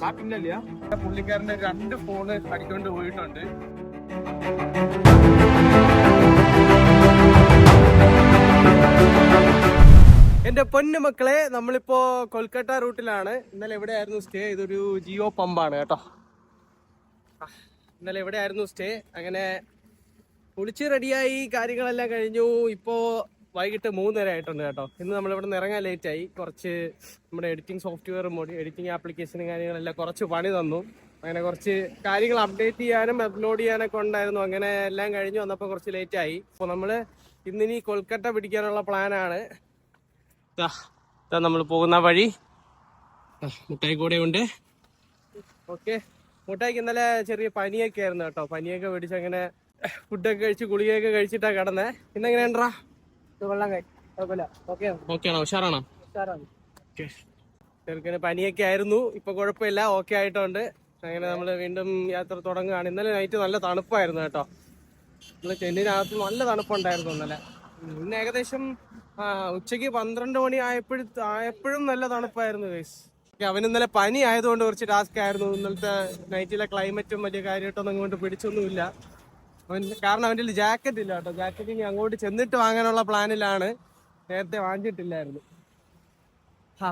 ഷാപ്പിംഗില്ല പുള്ളിക്കാരന്റെ രണ്ട് ഫോണ് അടിക്കൊണ്ട് പോയിട്ടുണ്ട്. എന്റെ പൊന്നു മക്കളെ നമ്മളിപ്പോ കൊൽക്കത്ത റൂട്ടിലാണ്. ഇന്നലെ എവിടെയായിരുന്നു സ്റ്റേ ഇതൊരു ജിയോ പമ്പാണ് കേട്ടോ. ഇന്നലെ എവിടെയായിരുന്നു സ്റ്റേ അങ്ങനെ കുളിച്ച് റെഡിയായി കാര്യങ്ങളെല്ലാം കഴിഞ്ഞു. ഇപ്പോ വൈകിട്ട് മൂന്നര ആയിട്ടുണ്ട് കേട്ടോ. ഇന്ന് നമ്മളിവിടെ നിന്ന് ഇറങ്ങാൻ ലേറ്റ് ആയി. കുറച്ച് നമ്മുടെ എഡിറ്റിംഗ് സോഫ്റ്റ്വെയറും എഡിറ്റിംഗ് ആപ്ലിക്കേഷനും കാര്യങ്ങളെല്ലാം കുറച്ച് പണി തന്നു. അങ്ങനെ കുറച്ച് കാര്യങ്ങൾ അപ്ഡേറ്റ് ചെയ്യാനും അപ്ലോഡ് ചെയ്യാനൊക്കെ ഉണ്ടായിരുന്നു. അങ്ങനെ എല്ലാം കഴിഞ്ഞു വന്നപ്പോൾ കുറച്ച് ലേറ്റ് ആയി. അപ്പോൾ നമ്മൾ ഇന്നിനി കൊൽക്കത്ത പിടിക്കാനുള്ള പ്ലാനാണ് നമ്മൾ പോകുന്ന വഴി. മുട്ടായി കൂടെ ഉണ്ട്. ഓക്കെ. മുട്ടായിക്ക് ഇന്നലെ ചെറിയ പനിയൊക്കെ ആയിരുന്നു കേട്ടോ. പനിയൊക്കെ പിടിച്ച് അങ്ങനെ ഫുഡൊക്കെ കഴിച്ച് ഗുളികയൊക്കെ കഴിച്ചിട്ടാണ് കിടന്നേ. ഇന്നെങ്ങനെ ഉണ്ടാ വെള്ളം കുഴപ്പമില്ല. ഓക്കെ ഓക്കെ ആണോ? ഉഷാറാണോ? ഉഷാറാണ്. ചെറുക്കന് പനിയൊക്കെ ആയിരുന്നു. ഇപ്പൊ കുഴപ്പമില്ല. ഓക്കെ ആയിട്ടുണ്ട്. അങ്ങനെ നമ്മൾ വീണ്ടും യാത്ര തുടങ്ങുകയാണ്. ഇന്നലെ നൈറ്റ് നല്ല തണുപ്പായിരുന്നു കേട്ടോ. ഇന്നലെ ചെന്നിനകത്ത് നല്ല തണുപ്പുണ്ടായിരുന്നു ഇന്നലെ. ഇന്ന് ഏകദേശം ഉച്ചയ്ക്ക് ഉച്ചയ്ക്ക് പന്ത്രണ്ട് മണി ആയപ്പോഴും ആയപ്പോഴും നല്ല തണുപ്പായിരുന്നു ഗൈസ് അവൻ ഇന്നലെ പനി ആയതുകൊണ്ട് കുറച്ച് ടാസ്ക് ആയിരുന്നു. ഇന്നലത്തെ നൈറ്റിലെ ക്ലൈമറ്റും വലിയ കാര്യമായിട്ടൊന്നും കൊണ്ട് പിടിച്ചൊന്നുമില്ല. കാരണം അവന്റെ ജാക്കറ്റ് ഇല്ല കേട്ടോ. ജാക്കറ്റ് ഇനി അങ്ങോട്ട് ചെന്നിട്ട് വാങ്ങാനുള്ള പ്ലാനിലാണ് നേരത്തെ വാങ്ങിച്ചിട്ടില്ലായിരുന്നു ഹാ.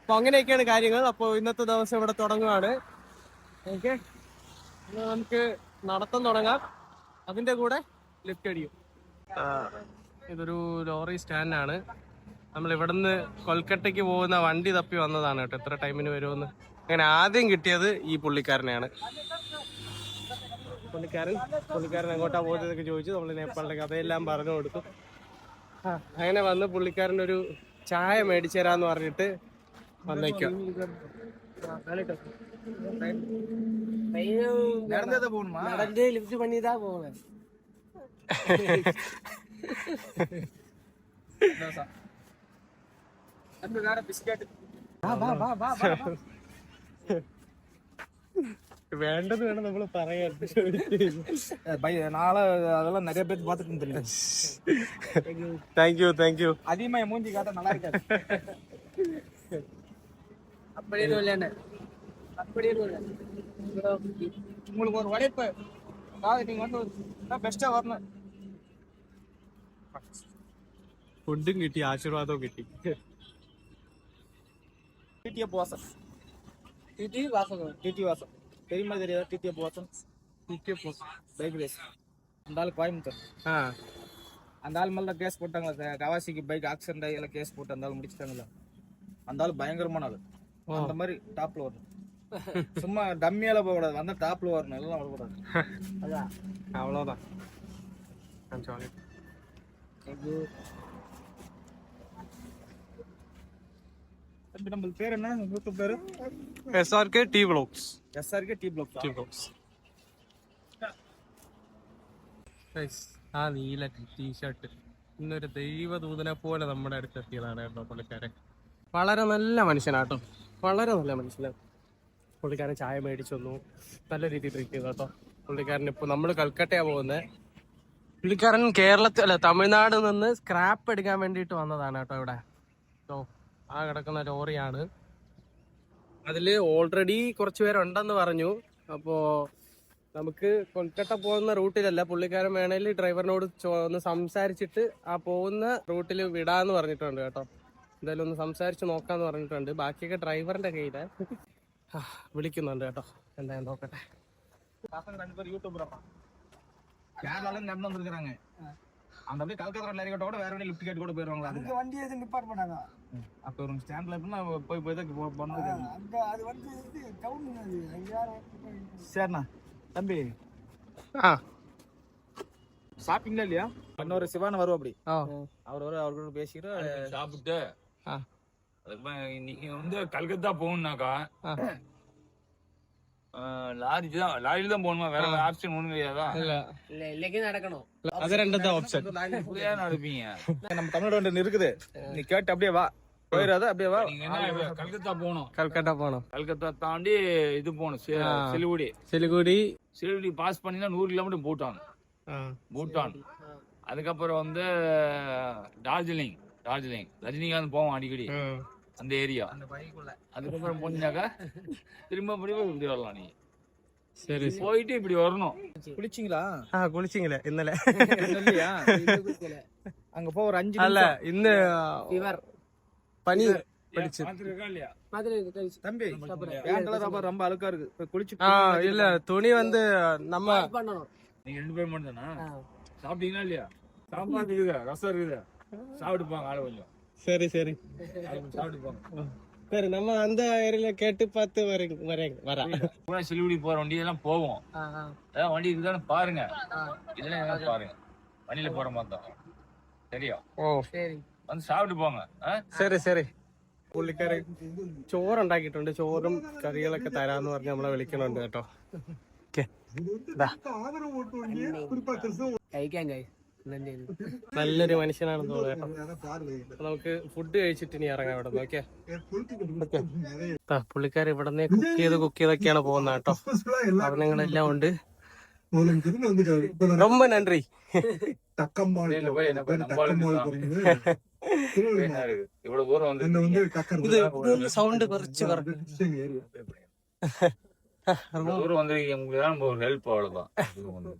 അപ്പൊ അങ്ങനെയൊക്കെയാണ് കാര്യങ്ങൾ. അപ്പോൾ ഇന്നത്തെ ദിവസം ഇവിടെ തുടങ്ങുകയാണ് ഓക്കെ നമുക്ക് നടത്തം തുടങ്ങാം. അതിന്റെ കൂടെ ലിഫ്റ്റ് അടിയും. ഇതൊരു ലോറി സ്റ്റാൻഡാണ്. നമ്മൾ ഇവിടുന്ന് കൊൽക്കട്ടയ്ക്ക് പോകുന്ന വണ്ടി തപ്പി വന്നതാണ് കേട്ടോ. എത്ര ടൈമിന് വരുമെന്ന്. അങ്ങനെ ആദ്യം കിട്ടിയത് ഈ പുള്ളിക്കാരനെയാണ്. പുള്ളിക്കാരൻ പുള്ളിക്കാരൻ എങ്ങോട്ടാ പോകുന്നതൊക്കെ ചോദിച്ചു നമ്മൾ നേപ്പാളിന്റെ കഥയെല്ലാം പറഞ്ഞു കൊടുത്തു ആ അങ്ങനെ വന്ന് പുള്ളിക്കാരൻ ഒരു ചായ മേടിച്ചു തരാന്ന് പറഞ്ഞിട്ട് വന്നേക്കോ நடந்ததை போகணுமா நடந்தே லிஃப்ட் பண்ணி தான் போவேன் വേണ്ടത് വേണം നമ്മൾ പറയാൻ நாளை அதெல்லாம் நிறைய பேர் பார்த்துட்டு தெரியும் താങ്ക് യു താങ്ക് யു அதிகமா என் மூஞ்சி காட்ட நல்லா இருக்காது அப்படி எதுவும் இல்லைன்னு அப்படி எதுவும் இல்லை உங்களுக்கு ஒரு உழைப்பு அதாவது நீங்க வந்து பெஸ்டா வரணும் ഫുഡും കിട്ടി ആശീർവാദവും കിട്ടി TTF Vasan TT Vasan TT Vasan தெரியுமா தெரியாதா? TTF Vasan bike. ரேஸ் அந்த ஆள் கோயம்புத்தூர். ആ அந்த ஆள் மேல கேஸ் போட்டாங்க சார் கவாசிக்கு பைக் ஆக்சிடென்ட் ஆகி எல்லாம் கேஸ் போட்டு அந்த ஆள் முடிச்சிட்டாங்கல்ல அந்த ஆள் பயங்கரமான ஆள். அந்த மாதிரி டாப்ல வரணும். சும்மா டம்மியால போக கூடாது. வந்தா டாப்ல வரணும். எல்லாம் வரக்கூடாது அதான் அவ்வளோதான் sorry. தம்பி நம்ம பேர் என்ன யூடியூப் பேரு SRK T vlogs SRK T blog T vlogs ആ നീല ടീഷർട്ട് ഇന്നൊരു ദൈവദൂതനെ പോലെ നമ്മുടെ അടുത്ത് എത്തിയതാണ് കേട്ടോ പുള്ളിക്കാരൻ വളരെ നല്ല മനുഷ്യനാട്ടോ വളരെ നല്ല മനുഷ്യനാണ് പുള്ളിക്കാരൻ ചായ മേടിച്ചു തന്നു നല്ല രീതിയിൽ ട്രീറ്റ് ചെയ്തു കേട്ടോ പുള്ളിക്കാരൻ ഇപ്പോൾ നമ്മൾ കൽക്കട്ടയാ പോകുന്നത് പുള്ളിക്കാരൻ കേരളത്തിൽ അല്ല തമിഴ്നാട് നിന്ന് സ്ക്രാപ്പ് എടുക്കാൻ വേണ്ടിയിട്ട് വന്നതാണ് കേട്ടോ ഇവിടെ ഓ ആ കിടക്കുന്ന ലോറിയാണ് അതിൽ ഓൾറെഡി കുറച്ച് പേരുണ്ടെന്ന് പറഞ്ഞു അപ്പോൾ നമുക്ക് കൊൽക്കത്ത പോകുന്ന റൂട്ടിലല്ല പുള്ളിക്കാരൻ വേണേൽ ഡ്രൈവറിനോട് ചോ- ഒന്ന് സംസാരിച്ചിട്ട് ആ പോകുന്ന റൂട്ടിൽ വിടാന്ന് പറഞ്ഞിട്ടുണ്ട് കേട്ടോ എന്തായാലും ഒന്ന് സംസാരിച്ച് നോക്കാന്ന് പറഞ്ഞിട്ടുണ്ട് ബാക്കിയൊക്കെ ഡ്രൈവറിന്റെ കയ്യില് ആ, വിളിക്കുന്നുണ്ട് കേട്ടോ എന്തായാലും നോക്കട്ടെ பசங்க ரெண்டு பேர் யூடியூபர் கேரளால இருந்து நடந்து வந்திருக்காங்க அந்த அப்படியே கல்கத்தா ரோட்ல கூட வேற வழி லிஃப்ட் கேட் கூட போயிருவாங்களா அங்க வண்டி எதுவும் நிப்பாட் பண்ணாங்க அப்ப ஒரு ஸ்டாண்ட்ல எப்படின்னா போய் போய் தான் பண்ணது அங்க அது வந்து டவுன் சரிண்ணா. தம்பி. ஆ. ஷாப்பிங்ல இல்லையா? இன்னொரு சிவான் வருவோம் அப்படி. அவர் வர அவர்கிட்ட பேசிட்டு சாப்பிட்டு. அதுக்கப்புறம் நீங்க வந்து கல்கத்தா போகணும்னாக்கா லாரி தான் லாரி தான் போகணுமா? வேற ஆப்ஷன் ஒண்ணும் கிடையாதா? இல்ல. இல்ல இன்னைக்கு நடக்கணும். அது ரெண்டு தான் ஆப்ஷன் புரியா நடப்பீங்க? நம்ம தமிழ்நாடு ஒன்று இருக்குது. நீ கேட்டு அப்படியே வா. போயிடாத அப்படியே வா. கல்கத்தா போகணும். கல்கத்தா போகணும். கல்கத்தா தாண்டி இது போகணும் சிலிகுடி. சிலிகுடி. சிலிகுடி பாஸ் பண்ணினா நூறு கிலோமீட்டர் பூட்டான். பூட்டான். அதுக்கப்புறம் வந்து டார்ஜிலிங் டார்ஜிலிங். ரஜினிகாந்த் போவோம் அடிக்கடி. அந்த ஏரியா. அந்த அதுக்கப்புறம் போனாக்கா திரும்ப முடிவு இப்படி வரலாம் நீ. சரி போயிட்டு இப்படி வரணும். குளிச்சிங்களா? ஆ குளிச்சிங்களே இன்னல. இல்லையா அங்க போ ஒரு அஞ்சு இல்ல இந்த இவர் பனி படிச்சு. தம்பி ரப்பர் ரொம்ப அழுக்கா இருக்கு? குளிச்சு இல்ல துணி வந்து நம்ம நீங்க ரெண்டு பேரும் மட்டும் தானா? சாப்பிட்டீங்களா இல்லையா? சாப்பாடு இருக்குதா? ரசம் இருக்குதா? சாப்பிட்டு போங்க ஆளு கொஞ்சம். ശരി ശരി ஆளு கொஞ்சம் சாப்பிட்டு போங்க சரி நம்ம அந்த ஏரியால கேட்டு பார்த்து வரேங்க வரேங்க வரேன் பூரா சிலிகுடி போற வண்டி எல்லாம் போவோம் அதான் வண்டி இருக்குதான்னு பாருங்க இதெல்லாம் என்னன்னு பாருங்க வண்டியில போற மாதிரி தான் சரியா ഓ வந்து சாப்பிட்டு போங்க ஆ? ശരി ശരി പുള്ളിക്കാരൻ ചോറുണ്ടാക്കിയിട്ടുണ്ട് ചോറും കറികളൊക്കെ തരാന്ന് പറഞ്ഞ് നമ്മളെ വിളിക്കണുണ്ട് കേട്ടോ ഓക്കെ നല്ലൊരു മനുഷ്യനാണെന്ന് തോന്നുന്നു കേട്ടോ അപ്പൊ നമുക്ക് ഫുഡ് കഴിച്ചിട്ട് ഇനി ഇറങ്ങാം ഇവിടെ ഓക്കെ പുള്ളിക്കാർ ഇവിടെ നിന്ന് കുക്ക് ചെയ്ത് കുക്ക് ചെയ്തൊക്കെയാണ് പോകുന്നത് കേട്ടോ സാധനങ്ങളെല്ലാം ഉണ്ട് ரொம்ப நன்றி தக்கம்மாள் இல்ல, போய் என்ன போய் நம்ம ஆளுங்க தான். என்ன இருக்கு? இவ்வளவு தூரம் வந்து என்ன வந்து கக்கர் ഇത് സൗണ്ട് കുറച്ച് കുറഞ്ഞു இவ்வளவு தூரம் வந்து உங்களுக்கு தான் ஒரு ஹெல்ப் அவ்வளவுதான் இது ஒண்ணு.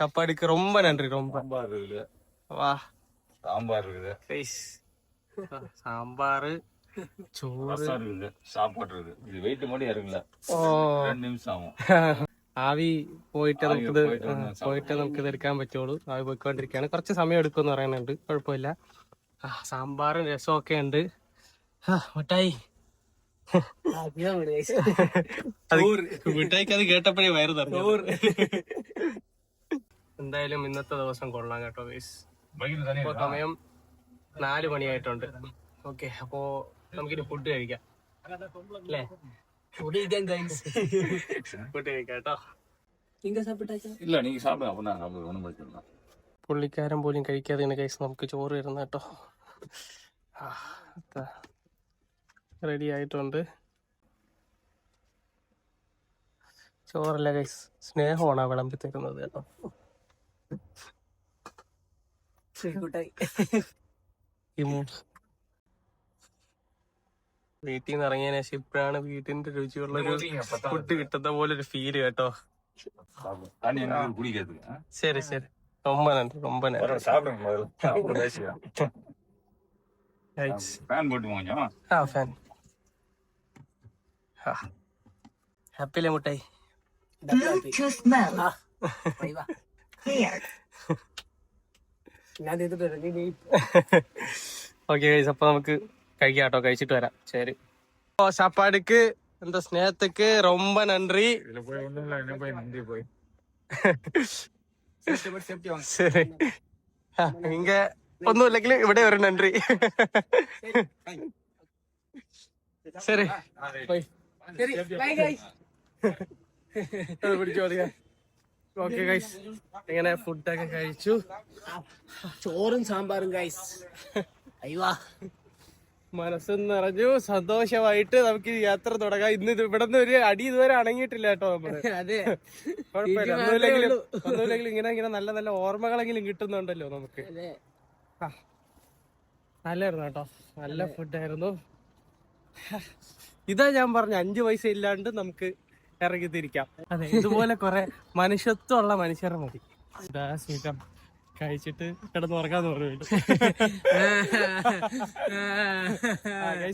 சாப்பாடுக்கு ரொம்ப நன்றி ரொம்ப சாம்பார் இருக்குது வா சாம்பார் இருக்குது ரைஸ் சாம்பார் ചോറ് ரசம் இருக்குது சாப்பாடு இருக்குது இது வெயிட் மட்டும் இறங்கல ഓ ரெண்டு நிமிஷம் ஆகும் ആവി പോയിട്ട് ആവി നമുക്കിത് പോയിട്ട് ആ, ഒന്ന് പോയിട്ട് നമുക്ക് ഇത് എടുക്കാൻ പറ്റുള്ളൂ ആവി പോയിക്കൊണ്ടിരിക്കുകയാണ് കുറച്ച് സമയം എടുക്കുമെന്ന് പറയുന്നുണ്ട് കുഴപ്പമില്ല ആ, സാമ്പാറും രസവും ഒക്കെ ഉണ്ട് ആ, മിഠായി അത് മിഠായിക്ക് അത് കേട്ടപ്പോഴേ വയറ് നിറഞ്ഞു എന്തായാലും ഇന്നത്തെ ദിവസം കൊള്ളാം കേട്ടോ ഗൈസ് ഇപ്പൊ സമയം നാല് മണിയായിട്ടുണ്ട്. ഓക്കെ അപ്പോ നമുക്കിനി ഫുഡ് കഴിക്കാം. അല്ലേ? ഫുഡ് കഴിക്കാം കേട്ടോ. നീ പുള്ളിക്കാരൻ പോലും കഴിക്കാതെ ഗൈസ് നമുക്ക് ചോറ് വരുന്ന കേട്ടോ. റെഡി ആയിട്ടുണ്ട്. ചോറല്ല ഗൈസ് സ്നേഹമാണ് വിളമ്പി തരുന്നത് കേട്ടോ. വീട്ടിൽ നിന്ന് ഇറങ്ങിയതിനു ശേഷം ഇപ്പോഴാണ് വീട്ടിന്റെ രുചിയുള്ള ഒരു ഫുഡ് കിട്ടുന്ന പോലെ ഒരു ഫീല് കേട്ടോ சாப்பிடுங்க. தண்ணி எனக்கு குடிக்கிறதுக்கு ஆ? ശരി ശരി ரொம்ப நன்றி ரொம்ப நன்றி பரவாயில்ல, சாப்பிடுங்க முதல்ல அப்புறம் பேசிக்கலாம் Guys. ஃபேன் போட்டு கொஞ்சம் ഓക്കെ ഗൈസ് അപ്പൊ നമുക്ക് കഴിക്കാട്ടോ. കഴിച്ചിട്ട് വരാം. ശരി. ഓ സാപ്പാടുക്ക് എന്താ സ്നേഹത്തേക്ക് ரொம்ப നന്ദി. ശരി. ഒന്നുമില്ലെങ്കിൽ ഇവിടെ ഒരു നന്ദി. ശരി ശരി. പിടിച്ചോ ഓക്കെ ഗൈസ് ഇങ്ങനെ ഫുഡൊക്കെ കഴിച്ചു. ചോറും സാമ്പാറും ഗൈസ് അയ്യോ. മനസ്സ് നിറഞ്ഞു. സന്തോഷമായിട്ട് നമുക്ക് യാത്ര തുടങ്ങാം. ഇന്ന് ഇവിടെ നിന്ന് ഒരു അടി ഇതുവരെ അണങ്ങിയിട്ടില്ല കേട്ടോ നമ്മൾ. അതെ. കുഴപ്പമില്ല. ഇത് ഒന്നുമില്ലെങ്കിലും ഒന്നുമില്ലെങ്കിലും ഇങ്ങനെ ഇങ്ങനെ നല്ല നല്ല ഓർമ്മകളെങ്കിലും കിട്ടുന്നുണ്ടല്ലോ നമുക്ക്. നല്ലായിരുന്നു കേട്ടോ. നല്ല ഫുഡായിരുന്നു ഇതാ ഞാൻ പറഞ്ഞ അഞ്ചു പൈസ ഇല്ലാണ്ട് നമുക്ക് ഇറങ്ങി തിരിക്കാം അതെ ഇതുപോലെ കുറെ മനുഷ്യത്വമുള്ള മനുഷ്യരെ മതി. സ്മിതം കഴിച്ചിട്ട് കിടന്നുറങ്ങാന്ന് പറഞ്ഞു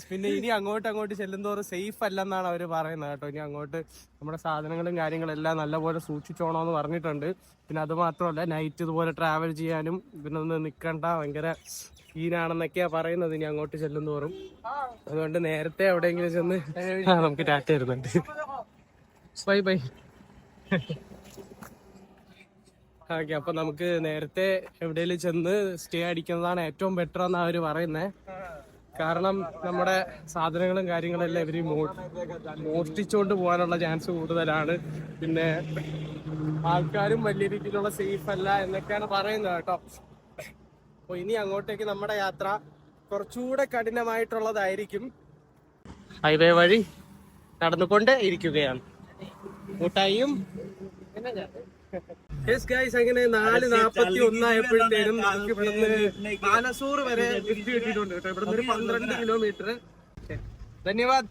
പിന്നെ ഇനി അങ്ങോട്ട് അങ്ങോട്ട് ചെല്ലുന്തോറും സേഫ് അല്ലെന്നാണ് അവർ പറയുന്നത് കേട്ടോ. ഇനി അങ്ങോട്ട് നമ്മുടെ സാധനങ്ങളും കാര്യങ്ങളും എല്ലാം നല്ലപോലെ സൂക്ഷിച്ചോണോന്ന് പറഞ്ഞിട്ടുണ്ട്. പിന്നെ അത് മാത്രമല്ല നൈറ്റ് ഇതുപോലെ ട്രാവൽ ചെയ്യാനും പിന്നെ ഒന്ന് നിക്കണ്ട ഭയങ്കര ഈനാണെന്നൊക്കെയാ പറയുന്നത് ഇനി അങ്ങോട്ട് ചെല്ലുന്തോറും. അതുകൊണ്ട് നേരത്തെ എവിടെയെങ്കിലും ചെന്ന് നമുക്ക് ടാറ്റ വരുന്നുണ്ട് ബൈ ബൈ ഓക്കെ അപ്പൊ നമുക്ക് നേരത്തെ എവിടെയെങ്കിലും ചെന്ന് സ്റ്റേ അടിക്കുന്നതാണ് ഏറ്റവും ബെറ്റർ എന്നാ അവർ പറയുന്നത് കാരണം നമ്മുടെ സാധനങ്ങളും കാര്യങ്ങളും എല്ലാം ഇവർ മോഷ്ടിച്ചുകൊണ്ട് പോകാനുള്ള ചാൻസ് കൂടുതലാണ്. പിന്നെ ആൾക്കാരും വലിയ രീതിയിലുള്ള സേഫ് അല്ല എന്നൊക്കെയാണ് പറയുന്നത് കേട്ടോ. അപ്പൊ ഇനി അങ്ങോട്ടേക്ക് നമ്മുടെ യാത്ര കുറച്ചുകൂടെ കഠിനമായിട്ടുള്ളതായിരിക്കും. ഹൈവേ വഴി നടന്നുകൊണ്ട് ഇരിക്കുകയാണ്. മുട്ടായും ഗൈസ് അങ്ങനെ നാല് നാപ്പത്തി ഒന്നായപ്പോഴത്തേനും നമുക്ക് ഇവിടുന്ന് ബാലസൂർ വരെ കിട്ടിയിട്ടുണ്ട് കേട്ടോ. ഇവിടുന്ന് ഒരു പന്ത്രണ്ട് കിലോമീറ്റർ ധന്യവാദ്.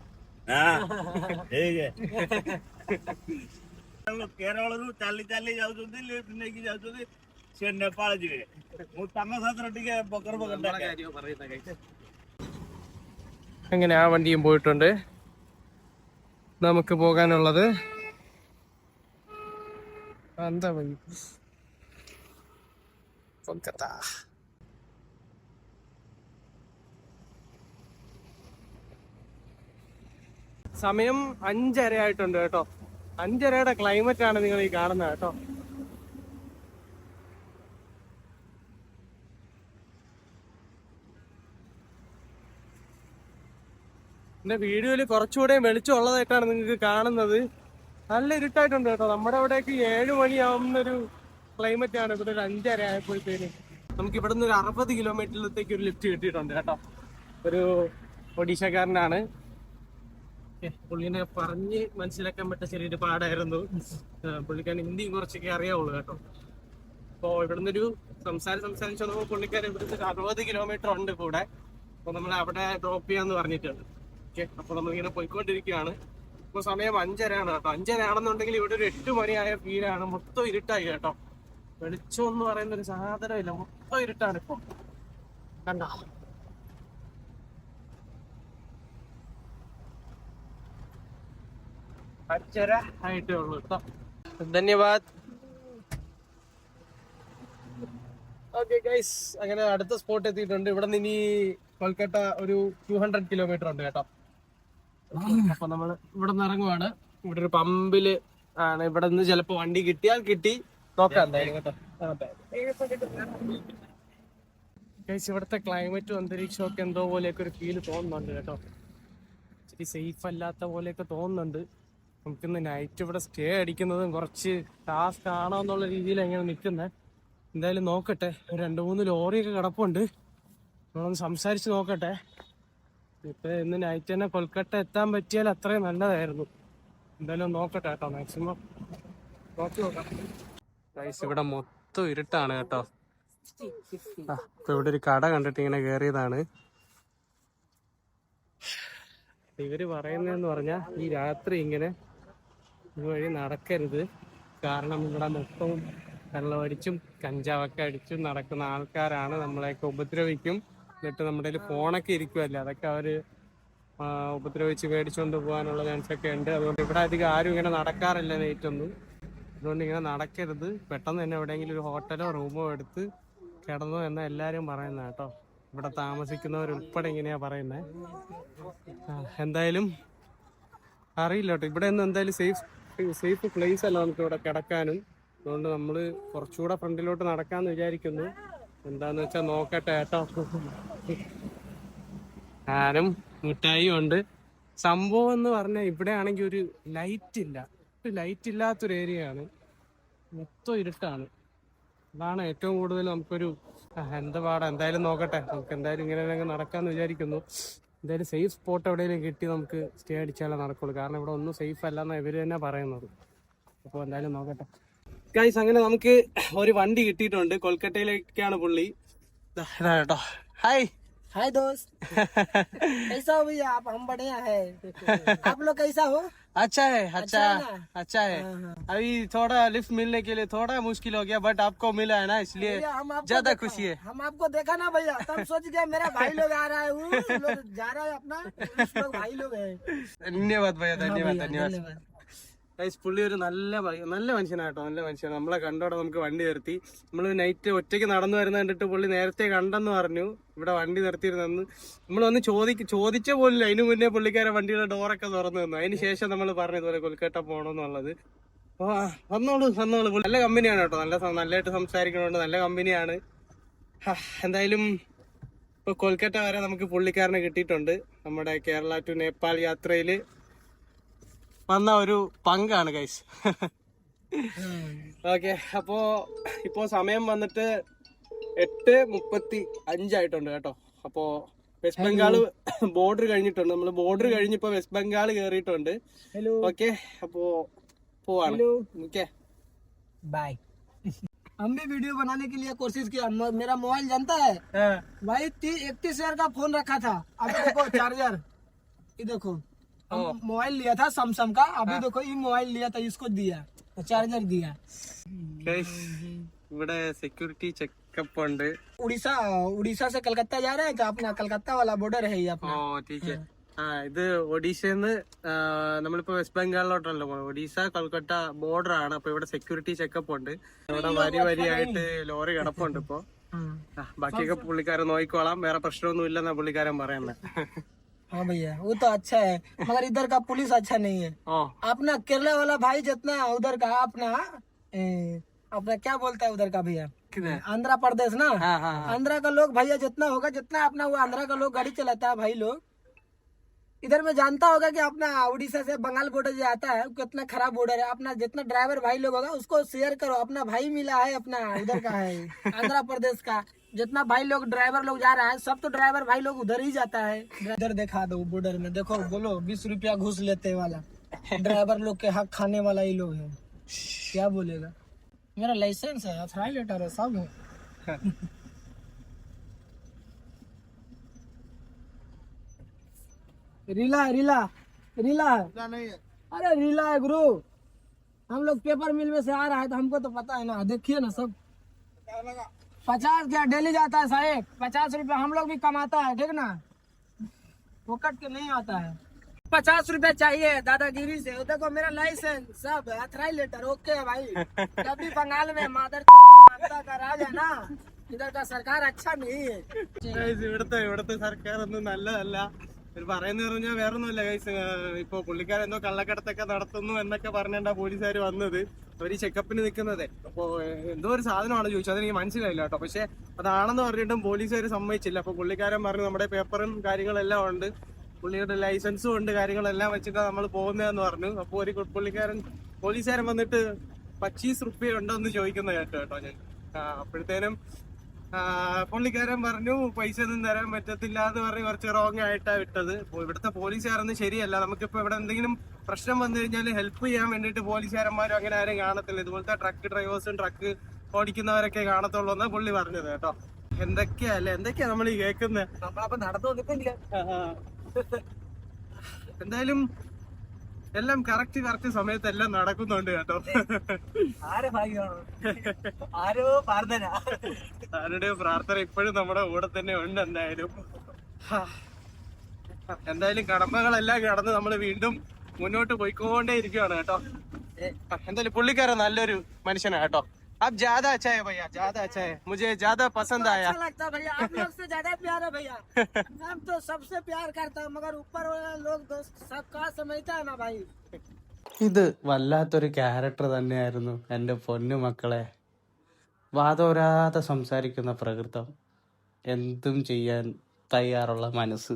કેરળનું ચાલી ચાલી જાઉં છું લિફ્ટ નહીં അങ്ങനെ ആ വണ്ടിയും പോയിട്ടുണ്ട്. നമുക്ക് പോകാനുള്ളത്. കൊൽക്കത്ത. സമയം അഞ്ചര ആയിട്ടുണ്ട് കേട്ടോ. അഞ്ചരയുടെ ക്ലൈമറ്റ് ആണ് നിങ്ങൾ ഈ കാണുന്നത് കേട്ടോ. എന്റെ വീഡിയോയിൽ കുറച്ചുകൂടെ വെളിച്ചമുള്ളതായിട്ടാണ് നിങ്ങൾക്ക് കാണുന്നത്. നല്ല ഇരുട്ടായിട്ടുണ്ട് കേട്ടോ. നമ്മുടെ അവിടേക്ക് ഏഴ് മണിയാവുന്ന ഒരു ക്ലൈമറ്റ് ആണ്. ഇവിടെ ഒരു അഞ്ചര ആയപ്പോഴത്തേന് നമുക്ക് ഇവിടെ നിന്ന് ഒരു അറുപത് കിലോമീറ്ററിലത്തേക്ക് ഒരു ലിഫ്റ്റ് കിട്ടിയിട്ടുണ്ട് കേട്ടോ. ഒരു ഒഡീഷക്കാരനാണ്. പുള്ളിനെ പറഞ്ഞ് മനസ്സിലാക്കാൻ പറ്റ ചെറിയൊരു പാടായിരുന്നു. പുള്ളിക്കാരൻ ഹിന്ദി കുറച്ചൊക്കെ അറിയാവുള്ളൂ കേട്ടോ. അപ്പോൾ ഇവിടുന്ന് ഒരു സംസാരം സംസാരിച്ചു നോക്കുമ്പോൾ പുള്ളിക്കാരൻ ഇവിടുന്ന് അറുപത് കിലോമീറ്റർ ഉണ്ട് കൂടെ. അപ്പോൾ നമ്മൾ അവിടെ ഡ്രോപ്പ് ചെയ്യാന്ന് പറഞ്ഞിട്ടുണ്ട്. ഓക്കെ അപ്പോൾ നമ്മളിങ്ങനെ പോയിക്കൊണ്ടിരിക്കുകയാണ്. ഇപ്പോൾ സമയം അഞ്ചരയാണ് കേട്ടോ. അഞ്ചരയാണെന്നുണ്ടെങ്കിൽ ഇവിടെ ഒരു എട്ട് മണിയായ ഫീലാണ് മൊത്തം ഇരുട്ടായി കേട്ടോ. വെളിച്ചം എന്ന് പറയുന്ന ഒരു സാധനമില്ല മൊത്തം ഇരുട്ടാണ് ഇപ്പൊ കണ്ടോ? അഞ്ചര ആയിട്ടേ ഉള്ളൂ കേട്ടോ. ധന്യവാദ്. ഓക്കെ ഗൈസ് അങ്ങനെ അടുത്ത സ്പോട്ട് എത്തിയിട്ടുണ്ട്. ഇവിടെ നിന്ന് ഇനി കൊൽക്കത്ത ഒരു ടു ഹൺഡ്രഡ് കിലോമീറ്റർ ഉണ്ട് കേട്ടോ. അപ്പൊ നമ്മൾ ഇവിടെ നിന്ന് ഇറങ്ങുവാണ്. ഇവിടെ ഒരു പമ്പിൽ ആണ്. ഇവിടെ നിന്ന് ചിലപ്പോ വണ്ടി കിട്ടിയാൽ കിട്ടി. നോക്കാം എന്തായാലും കേട്ടോ. ഇവിടുത്തെ ക്ലൈമറ്റും അന്തരീക്ഷവും ഒക്കെ എന്തോ പോലെയൊക്കെ ഒരു ഫീൽ തോന്നുന്നുണ്ട് കേട്ടോ. ഇച്ചിരി സേഫ് അല്ലാത്ത പോലെയൊക്കെ തോന്നുന്നുണ്ട്. നമുക്കിന്ന് നൈറ്റ് ഇവിടെ സ്റ്റേ അടിക്കുന്നതും കുറച്ച് ടാസ്ക് ആണോ എന്നുള്ള രീതിയിൽ എങ്ങനെ നിൽക്കുന്നത് എന്തായാലും നോക്കട്ടെ. രണ്ട് മൂന്ന് ലോറിയൊക്കെ കിടപ്പുണ്ട്. നമ്മളൊന്ന് സംസാരിച്ച് നോക്കട്ടെ. ഇപ്പൊ ഇന്ന് നൈറ്റ് തന്നെ കൊൽക്കട്ട എത്താൻ പറ്റിയാൽ അത്രയും നല്ലതായിരുന്നു. എന്തായാലും നോക്കട്ടെ കേട്ടോ മാക്സിമം നോക്കി നോക്കാം. ഗൈസ് ഇവിടെ മൊത്തം ഇരുട്ടാണ് കേട്ടോ. ഇപ്പൊ ഇവിടെ ഒരു കട കണ്ടിട്ട് ഇങ്ങനെ കേറിയതാണ്. ഇവർ പറയുന്നതെന്ന് പറഞ്ഞാ ഈ രാത്രി ഇങ്ങനെ ഇതുവഴി വഴി നടക്കരുത്. കാരണം ഇവിടെ മൊത്തവും വെള്ളമടിച്ചും കഞ്ചാവൊക്കെ അടിച്ചും നടക്കുന്ന ആൾക്കാരാണ് നമ്മളെയൊക്കെ ഉപദ്രവിക്കും. എന്നിട്ട് നമ്മുടെ കയ്യിൽ ഫോണൊക്കെ ഇരിക്കുമല്ലേ അതൊക്കെ അവർ ഉപദ്രവിച്ച് മേടിച്ചുകൊണ്ട് പോകാനുള്ള ചാൻസ് ഒക്കെ ഉണ്ട്. അതുകൊണ്ട് ഇവിടെ അധികം ആരും ഇങ്ങനെ നടക്കാറില്ല നൈറ്റ് ഒന്നും അതുകൊണ്ട് ഇങ്ങനെ നടക്കരുത്. പെട്ടെന്ന് തന്നെ എവിടെയെങ്കിലും ഒരു ഹോട്ടലോ റൂമോ എടുത്ത് കിടന്നു എന്ന് എല്ലാരും പറയുന്നത് കേട്ടോ. ഇവിടെ താമസിക്കുന്നവരുൾപ്പെടെ ഇങ്ങനെയാ പറയുന്നത് എന്തായാലും അറിയില്ല കേട്ടോ. ഇവിടെ ഒന്നും എന്തായാലും സേഫ് സേഫ് പ്ലേസ് അല്ല നമുക്ക് ഇവിടെ കിടക്കാനും. അതുകൊണ്ട് നമ്മൾ കുറച്ചുകൂടെ ഫ്രണ്ടിലോട്ട് നടക്കാന്ന് വിചാരിക്കുന്നു. എന്താന്ന് വെച്ചാ നോക്കട്ടെ കേട്ടോ. ഞാനും മിഠായിയും ഉണ്ട്. സംഭവം എന്ന് പറഞ്ഞാൽ ഇവിടെ ആണെങ്കിൽ ഒരു ലൈറ്റ് ഇല്ല. ഒരു ലൈറ്റ് ഇല്ലാത്തൊരു ഏരിയ ആണ്. മൊത്തം ഇരുട്ടാണ്. അതാണ് ഏറ്റവും കൂടുതൽ നമുക്കൊരു എന്താ പാടാ? എന്തായാലും നോക്കട്ടെ. നമുക്ക് എന്തായാലും ഇങ്ങനെ നടക്കാന്ന് വിചാരിക്കുന്നു. എന്തായാലും സേഫ് സ്പോട്ട് എവിടെയെങ്കിലും കിട്ടി നമുക്ക് സ്റ്റേ അടിച്ചാലേ നടക്കുള്ളൂ. കാരണം ഇവിടെ ഒന്നും സേഫ് അല്ല അല്ലെന്നാ ഇവർ തന്നെ പറയുന്നത്. അപ്പോൾ എന്തായാലും നോക്കട്ടെ. ഗൈസ് അങ്ങനെ നമുക്ക് ഒരു വണ്ടി കിട്ടിയിട്ടുണ്ട് കൊൽക്കത്തയിലേക്കാണ് പുള്ളി ദാ ഇതാ കേട്ടോ ഹായ് हाय दोस्त कैसा हो भैया आप हम बढ़िया है आप लोग कैसा हो अच्छा है अच्छा है ना? अच्छा है अभी थोड़ा लिफ्ट मिलने के लिए थोड़ा मुश्किल हो गया बट आपको मिला है ना इसलिए भैया, हम आपको ज्यादा देखा- खुशी है हम आपको देखा ना भैया तब सोच गया मेरा भाई लोग आ रहा है वो लोग जा रहा है अपना टूरिस्ट लोग भाई लोग है ധന്യവാദ് ഭയ്യ ധന്യവാദ് भैया, ധന്യവാദ് धन्यवाद ഗൈസ് പുള്ളി ഒരു നല്ല നല്ല മനുഷ്യനാട്ടോ നല്ല മനുഷ്യൻ നമ്മളെ കണ്ടോടെ നമുക്ക് വണ്ടി നിർത്തി. നമ്മൾ നൈറ്റ് ഒറ്റയ്ക്ക് നടന്നു വരുന്ന കണ്ടിട്ട് പുള്ളി നേരത്തെ കണ്ടെന്ന് പറഞ്ഞു. ഇവിടെ വണ്ടി നിർത്തിയിരുന്നെന്ന് നമ്മൾ വന്ന് ചോദിക്ക ചോദിച്ച പോലില്ല അതിനു മുന്നേ പുള്ളിക്കാരെ വണ്ടിയുടെ ഡോറൊക്കെ തുറന്നു തന്നു. അതിന് ശേഷം നമ്മൾ പറഞ്ഞു ഇതുപോലെ കൊൽക്കത്ത പോകണമെന്നുള്ളത് അപ്പോൾ വന്നോളൂ വന്നോളൂ. നല്ല കമ്പനിയാണ് കേട്ടോ. നല്ല നല്ലതായിട്ട് സംസാരിക്കണോണ്ട് നല്ല കമ്പനിയാണ്. എന്തായാലും ഇപ്പൊ കൊൽക്കത്ത വരെ നമുക്ക് പുള്ളിക്കാരനെ കിട്ടിയിട്ടുണ്ട്. നമ്മുടെ കേരള ടു നേപ്പാൾ യാത്രയിൽ. വന്ന ഒരു പങ്കാണ് ഗൈസ് ഓക്കെ അപ്പോ ഇപ്പോ സമയം വന്നിട്ട് എട്ട് മുപ്പത്തി അഞ്ചായിട്ടുണ്ട് കേട്ടോ. അപ്പോ വെസ്റ്റ് ബംഗാൾ ബോർഡർ കഴിഞ്ഞിട്ടുണ്ട്. നമ്മൾ ബോർഡർ കഴിഞ്ഞിപ്പോ വെസ്റ്റ് ബംഗാൾ കേറിയിട്ടുണ്ട്. ഓക്കെ അപ്പോ പോവാണ്. ഓക്കെ ബൈ हम वीडियो बनाने के लिए कोशिश किया। मेरा मोबाइल जानता है। भाई इकतीस हजार का फोन रखा था। अब देखो चार्जर ये देखो। मोबाइल लिया था सैमसंग का अभी देखो ये मोबाइल लिया था इसको दिया चार्जर दिया Guys, ഇവിടെ സെക്യൂരിറ്റി ചെക്കപ്പ് ഉണ്ട് उड़ीसा उड़ीसा से कलकत्ता जा रहे हैं क्या अपना कलकत्ता वाला बॉर्डर है ये ഓ अपना ടീക്ക് ആ ഇത് ഒഡീഷന്ന് നമ്മളിപ്പോ വെസ്റ്റ് ബംഗാളിലോട്ടല്ലോ പോണത് ഒഡീസ കൊൽക്കത്ത ബോർഡർ ആണ് അപ്പൊ ഇവിടെ സെക്യൂരിറ്റി ചെക്കപ്പ് ഉണ്ട് ഇവിടെ വരി വരിയായിട്ട് ലോറി കിടപ്പുണ്ട് ഇപ്പൊ हाँ ആ, ബാക്കിയൊക്കെ പുള്ളിക്കാരൻ നോക്കിക്കോളാം വേറെ പ്രശ്നമൊന്നും ഇല്ലെന്നാ പുള്ളിക്കാരൻ പറയുന്നത് हाँ भैया वो तो अच्छा है मगर इधर का पुलिस अच्छा नहीं है। अपना केरला वाला भाई जितना उधर का अपना ए, अपना क्या बोलता है उधर का भैया? आंध्र प्रदेश ना? हाँ हाँ। आंध्रा का लोग भैया जितना होगा जितना अपना वो आंध्रा का लोग गाड़ी चलाता है भाई लोग इधर में जानता होगा कि अपना उड़ीसा से बंगाल बॉर्डर जो आता है कितना खराब बॉर्डर है। अपना जितना ड्राइवर भाई लोग होगा उसको शेयर करो। अपना भाई मिला है अपना उधर का है आंध्र प्रदेश का। जितना भाई लोग ड्राइवर लोग जा रहा है सब तो ड्राइवर भाई लोग उधर ही जाता है। इधर दिखा दो बॉर्डर में। देखो बोलो बीस रुपया घुस लेते वाला। ड्राइवर लोग के हक खाने वाला ही लोग है। क्या बोलेगा? मेरा लाइसेंस है अथराई लेटर है सब है। रीला है रीला रीला है। नहीं है। अरे रीला है गुरु। हम लोग पेपर मिल में से आ रहा है तो हमको तो पता है ना। देखिए ना सब। पचास क्या डेली जाता है साहेब? पचास रुपया हम लोग भी कमाता है ठीक ना? फोकट के नहीं आता है। पचास रुपया चाहिए दादागिरी से। देखो मेरा लाइसेंस सब अथराई लेटर ओके है भाई। जब भी बंगाल में मादर का राज है ना इधर का सरकार अच्छा नहीं है। ഇവർ പറയുന്നത് പറഞ്ഞാൽ വേറെ കൈസ് ഇപ്പൊ പുള്ളിക്കാരൻ എന്തോ കള്ളക്കടത്തൊക്കെ നടത്തുന്നു എന്നൊക്കെ പറഞ്ഞാ പോലീസുകാർ വന്നത്. അവർ ചെക്കപ്പിന് നിൽക്കുന്നത്. അപ്പൊ എന്തോ ഒരു സാധനമാണ് ചോദിച്ചത്? അതെനിക്ക് മനസ്സിലായില്ല കേട്ടോ. പക്ഷെ അതാണെന്ന് പറഞ്ഞിട്ടും പോലീസുകാർ സമ്മതിച്ചില്ല. അപ്പൊ പുള്ളിക്കാരൻ പറഞ്ഞു നമ്മുടെ പേപ്പറും കാര്യങ്ങളെല്ലാം ഉണ്ട്. പുള്ളിയുടെ ലൈസൻസും ഉണ്ട് കാര്യങ്ങളെല്ലാം വെച്ചിട്ടാണ് നമ്മൾ പോകുന്നതെന്ന് പറഞ്ഞു. അപ്പൊ ഒരു പുള്ളിക്കാരൻ പോലീസുകാരൻ വന്നിട്ട് പച്ചീസ് റുപ്യ ഉണ്ടോ? എന്ന് ചോദിക്കുന്നത് കേട്ടോ കേട്ടോ ഞാൻ. അപ്പോഴത്തേനും പുള്ളിക്കാരൻ പറഞ്ഞു പൈസ ഒന്നും തരാൻ പറ്റത്തില്ല എന്ന് പറഞ്ഞ് കുറച്ച് റോങ് ആയിട്ടാ വിട്ടത്. ഇവിടുത്തെ പോലീസുകാരൊന്നും ശരിയല്ല. നമുക്കിപ്പോ ഇവിടെ എന്തെങ്കിലും പ്രശ്നം വന്നു കഴിഞ്ഞാൽ ഹെൽപ്പ് ചെയ്യാൻ വേണ്ടിയിട്ട് പോലീസുകാരന്മാരും അങ്ങനെ ആരും കാണത്തില്ല. ഇതുപോലത്തെ ട്രക്ക് ഡ്രൈവേഴ്സും ട്രക്ക് ഓടിക്കുന്നവരൊക്കെ കാണത്തുള്ളൂ എന്നാ പുള്ളി പറഞ്ഞത് കേട്ടോ. എന്തൊക്കെയാ അല്ലെ? എന്തൊക്കെയാ നമ്മൾ ഈ കേൾക്കുന്നത് നമ്മളപ്പോ നടന്നു വന്നിട്ടില്ല. എന്തായാലും എല്ലാം കറക്റ്റ് കറക്റ്റ് സമയത്ത് എല്ലാം നടക്കുന്നുണ്ട് കേട്ടോ. ആരെ ഭാഗ്യമാണ്? ആരോ പ്രാർത്ഥന. ആരുടെയോ പ്രാർത്ഥന ഇപ്പോഴും നമ്മുടെ കൂടെ തന്നെ ഉണ്ട് എന്തായാലും. എന്തായാലും കടമ്പകളെല്ലാം കടന്ന് നമ്മൾ വീണ്ടും മുന്നോട്ട് പോയിക്കൊണ്ടേ ഇരിക്കുവാണ് കേട്ടോ എന്തായാലും പുള്ളിക്കാരൻ നല്ലൊരു മനുഷ്യനാ കേട്ടോ. अब ज्यादा अच्छा है भैया ज्यादा अच्छा है मुझे ज्यादा पसंद आया अच्छा लगता है भैया आप लोग से ज्यादा प्यार है भैया हम तो सबसे प्यार करता है मगर ऊपर वाला लोग तो सबका समझता है ना भाई ഇത് വല്ലാത്തൊരു ക്യാരക്ടർ തന്നെയായിരുന്നു എൻ്റെ പൊന്നു മക്കളെ വാതോരാതെ സംസാരിക്കുന്ന പ്രകൃതം എന്തും ചെയ്യാൻ തയ്യാറുള്ള മനസ്സ്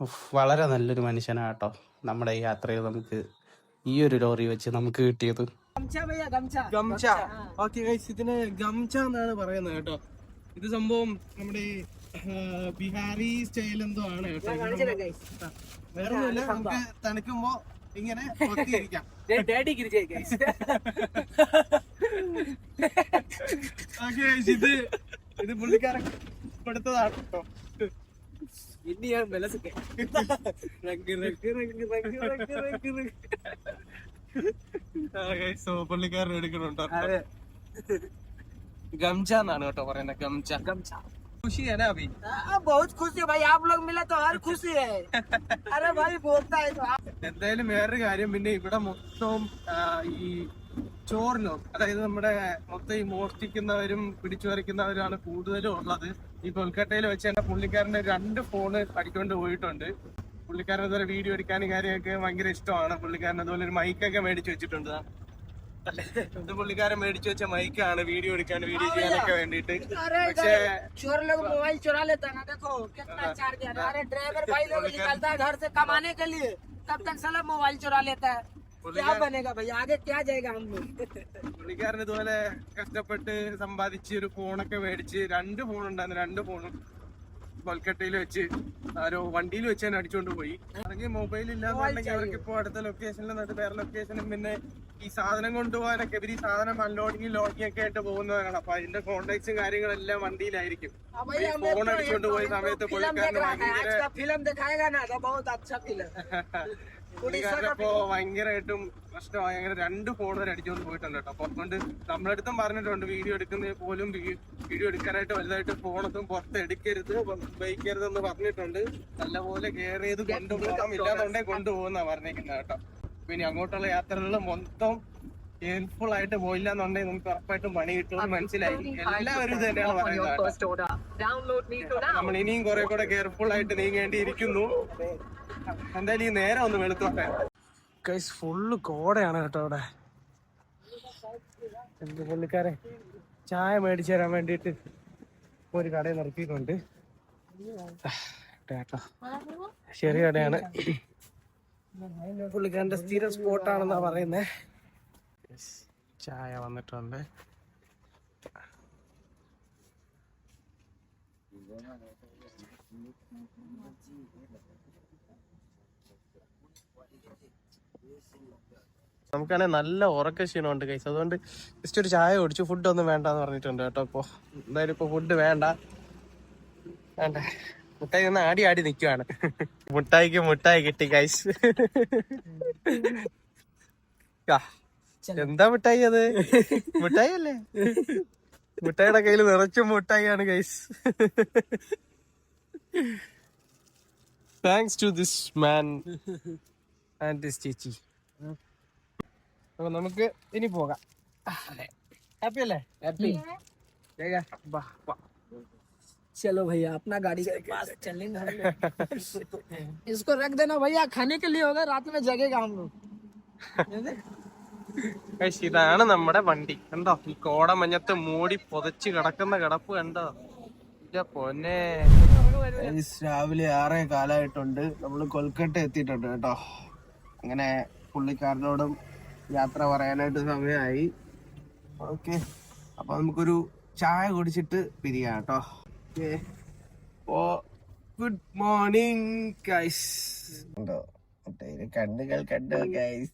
ഉഫ്, വളരെ നല്ലൊരു മനുഷ്യനാട്ടോ നമ്മുടെ ഈ യാത്രയിൽ നമുക്ക് ഈ ഒരു ലോറി വെച്ച് നമുക്ക് കിട്ടിയത് गमछा भैया गमछा ഗംച്ച ഓക്കെ ഗൈസ് എന്നാണ് പറയുന്നത് കേട്ടോ. ഇത് സംഭവം നമ്മുടെ ബിഹാരി സ്റ്റൈൽ എന്തോ ആണ് കേട്ടോ. വേറെ ഒന്നുമില്ല നമുക്ക് തണുക്കുമ്പോ ഇങ്ങനെ ഓക്കെ ഇത് ഇത് പുള്ളിക്കാരൻ പെടുത്തതാണ് കേട്ടോ. ഇനി ഞാൻ വിലസൊക്കെ के रंग रंग रंग रंग रंग रंग रंग സോ പുള്ളിക്കാരൻ എടുക്കണുണ്ടോ ഗംജ എന്നാണ് കേട്ടോ പറയുന്നത് ഗംജ गमछा ഖുഷിയാണ് അഭി हाँ, बहुत खुशी है भाई आप लोग मिले तो हर खुशी है अरे भाई बोलता है तो आप എന്തായാലും വേറൊരു കാര്യം പിന്നെ ഇവിടെ മൊത്തം ആ, ഈ ചോറിനോ അതായത് നമ്മുടെ മൊത്തം ഈ മോഷ്ടിക്കുന്നവരും പിടിച്ചു പറിക്കുന്നവരുമാണ് കൂടുതലും ഉള്ളത് ഈ കൊൽക്കത്തയിൽ വെച്ച് തന്നെ പുള്ളിക്കാരന്റെ രണ്ട് ഫോണ് അടിക്കൊണ്ട് പോയിട്ടുണ്ട് പുള്ളിക്കാരൻ അതുപോലെ വീഡിയോ എടുക്കാനും കാര്യമൊക്കെ ഭയങ്കര ഇഷ്ടമാണ്. പുള്ളിക്കാരൻ അതുപോലെ ഒരു മൈക്കൊക്കെ മേടിച്ചു വെച്ചിട്ടുണ്ട്. ഇത് പുള്ളിക്കാരൻ മേടിച്ചു വെച്ച മൈക്കാണ് വീഡിയോ എടുക്കാൻ വീഡിയോ ചെയ്യാനൊക്കെ വേണ്ടിട്ട് പുള്ളിക്കാരൻ ഇതുപോലെ കഷ്ടപ്പെട്ട് സമ്പാദിച്ച് ഒരു ഫോണൊക്കെ മേടിച്ച് രണ്ട് ഫോൺ ഉണ്ടായിരുന്നു. രണ്ട് ഫോണും കൊൽക്കട്ടയിൽ വെച്ച് ആരോ വണ്ടിയിൽ വെച്ച് തന്നെ അടിച്ചോണ്ട് പോയി അല്ലെങ്കിൽ മൊബൈൽ ഇല്ലാന്നുണ്ടെങ്കിൽ അവർക്ക് ഇപ്പൊ അടുത്ത ലൊക്കേഷനിൽ നിന്നിട്ട് വേറെ ലൊക്കേഷനും പിന്നെ ഈ സാധനം കൊണ്ടുപോകാനൊക്കെ ഇവർ ഈ സാധനം അൺലോഡിങ് ലോഡിങ് ഒക്കെ ആയിട്ട് പോകുന്നതാണ് അപ്പൊ അതിന്റെ കോണ്ടാക്ട്സും കാര്യങ്ങളെല്ലാം വണ്ടിയിലായിരിക്കും ഫോൺ അടിച്ചോണ്ട് പോയ സമയത്ത് പോയി ഭയങ്കരമായിട്ടും പ്രശ്നം അങ്ങനെ രണ്ട് ഫോൺ വരെ അടിച്ചുകൊണ്ട് പോയിട്ടുണ്ട് കേട്ടോ. അപ്പൊ അതുകൊണ്ട് നമ്മളടുത്തും പറഞ്ഞിട്ടുണ്ട് വീഡിയോ എടുക്കുന്ന പോലും വീഡിയോ എടുക്കാനായിട്ട് വലുതായിട്ട് ഫോണൊന്നും പുറത്ത് എടുക്കരുത് ഉപയോഗിക്കരുത് എന്ന് പറഞ്ഞിട്ടുണ്ട്. നല്ലപോലെ കയറിയത് കൊണ്ടുപോകാൻ ഇല്ലാതെ കൊണ്ടുപോകുന്ന പറഞ്ഞിരിക്കുന്നത് കേട്ടോ. പിന്നെ അങ്ങോട്ടുള്ള യാത്രകളിൽ മൊത്തം ഹെൽപ്ഫുൾ ആയിട്ട് പോയില്ല എന്നുണ്ടെങ്കിൽ നമുക്ക് ഉറപ്പായിട്ടും പണി കിട്ടും മനസ്സിലായി എല്ലാവരും ഇത് തന്നെയാണ് പറയുന്നത് നമ്മൾ ഇനിയും കുറെ കൂടെ കെയർഫുൾ ആയിട്ട് നീങ്ങേണ്ടിയിരിക്കുന്നു. എന്തായാലും നേരെ ഒന്ന് വെളുത്തോട്ടെ. ഫുള്ള് കോടയാണ് കേട്ടോ അവിടെ. എന്ത് പുള്ളിക്കാരെ? ചായ മേടിച്ചു തരാൻ വേണ്ടിയിട്ട് ഒരു കടയിൽ നിർത്തിയിട്ടുണ്ട് കേട്ടോ ചെറിയ കടയാണ്. പുള്ളിക്കാരന്റെ സ്ഥിരം സ്പോട്ടാണെന്നാ പറയുന്നേ. ചായ വന്നിട്ടുണ്ട്. നമുക്കാണെങ്കിൽ നല്ല ഉറക്ക ക്ഷീണമുണ്ട് കൈസ് അതുകൊണ്ട് ജസ്റ്റ് ഒരു ചായ കുടിച്ചു ഫുഡ് ഒന്നും വേണ്ട എന്ന് പറഞ്ഞിട്ടുണ്ട് കേട്ടോ ഇപ്പൊ. എന്തായാലും ഇപ്പൊ ഫുഡ് വേണ്ട. വേണ്ട. മുട്ടായി ഒന്ന് ആടി ആടി നിൽക്കുവാണ് മുട്ടായിക്ക് മുട്ടായി കിട്ടി കൈസ് എന്താ മിഠായി അത്? മിഠായി അല്ലേ? മിഠായിയുടെ കയ്യിൽ നിറച്ചും മുട്ടായിയാണ് guys thanks to this man and this ചേച്ചി അപ്പൊ നമുക്ക് ഇനി പോകാം ഹാപ്പി അല്ലേ हैप्पी ബാ, ബാ. चलो भैया अपना गाड़ी के पास चलेंगे हम लोग। इसको रख देना भैया खाने के लिए होगा रात में जगेगा हम लोग ഗൈസ്, ഇതാണ് നമ്മുടെ വണ്ടി. കണ്ടോ? ഈ കോടമഞ്ഞത്ത് മൂടി പൊതച്ച് കിടക്കുന്ന കിടപ്പ് കണ്ടോ? പൊന്നെ. രാവിലെ ആറേ കാലായിട്ടുണ്ട്. നമ്മൾ കൊൽക്കട്ട എത്തിയിട്ടുണ്ട് കേട്ടോ. അങ്ങനെ പുള്ളിക്കാരനോടും യാത്ര പറയാനായിട്ട് സമയമായി. ഓക്കെ അപ്പൊ നമുക്കൊരു ചായ കുടിച്ചിട്ട് പിരിയാം കേട്ടോ. ഓ ഗുഡ് മോർണിംഗ് ഗൈസ് ഉണ്ടോ? കണ്ണുകൾ കണ്ടോ ഗൈസ്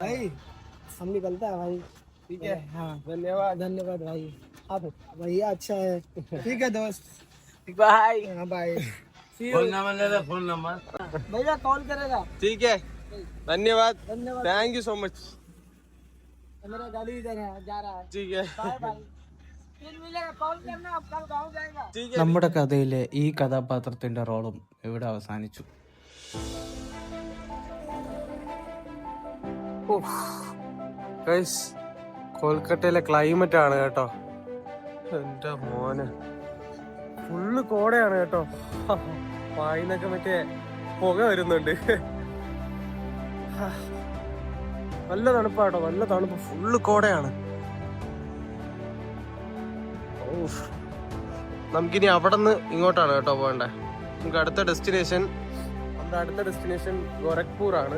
भाई हम निकलता है भाई ठीक है हाँ धन्यवाद धन्यवाद भाई आप भैया अच्छा है ठीक है दोस्त बाय हाँ बाय फोन नंबर ले लो फोन नंबर भैया कॉल करेगा ठीक है धन्यवाद धन्यवाद थैंक यू सो मच मेरा गाड़ी इधर है जा रहा है ठीक है बाय बाय फिर मिलेगा कॉल करना आप कल गाँव जाएगा ठीक है നമ്മുടെ കഥയിലെ ഈ കഥാപാത്രത്തിന്റെ റോളും ഇവിടെ അവസാനിച്ചു ഗൈസ് കൊൽക്കട്ടയിലെ ക്ലൈമറ്റ് ആണ് കേട്ടോ. എന്റെ മോനെ. ഫുള്ള് കോടയാണ് കേട്ടോ. വായിന്നൊക്കെ മറ്റേ പുക വരുന്നുണ്ട്. നല്ല തണുപ്പാട്ടോ നല്ല തണുപ്പ്. ഫുള്ള് കോടയാണ്. നമുക്കിനി അവിടെ നിന്ന് ഇങ്ങോട്ടാണ് കേട്ടോ പോകണ്ടേ. നമുക്ക് അടുത്ത ഡെസ്റ്റിനേഷൻ നമ്മുടെ അടുത്ത ഡെസ്റ്റിനേഷൻ ഗോരഖ്പൂർ ആണ്.